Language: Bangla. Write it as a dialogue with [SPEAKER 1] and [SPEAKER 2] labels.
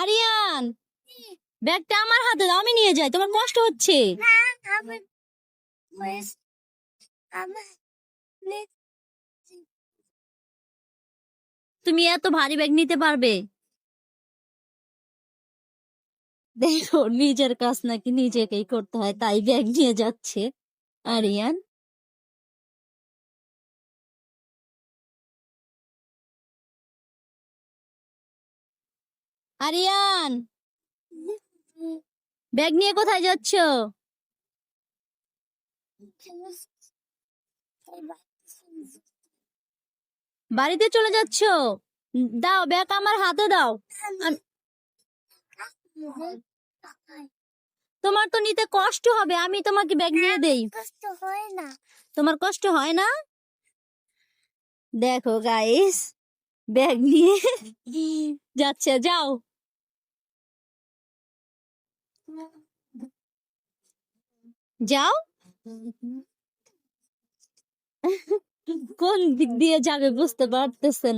[SPEAKER 1] আরিয়ান, ব্যাগটা আমার হাতে দাও, আমি নিয়ে যাই, তোমার কষ্ট হচ্ছে। তুমি এত ভারী ব্যাগ নিতে পারবে? দেখো, নিজের কাজ নাকি নিজেকেই করতে হয়, তাই ব্যাগ নিয়ে যাচ্ছে। আরিয়ান আরিয়ান ব্যাগ নিয়ে কোথায় যাচ্ছ? বাড়িতে চলে যাচ্ছ? দাও ব্যাগ আমার হাতে দাও। তোমার তো নিতে কষ্ট হবে আমি তোমাকে ব্যাগ নিয়ে দেই।
[SPEAKER 2] কষ্ট হয় না।
[SPEAKER 1] তোমার কষ্ট হয় না? দেখো গাইস ব্যাগ নিয়ে যাচ্ছে যাও। যাও কোন দিক দিয়ে যাবে বুঝতে পারতেছেন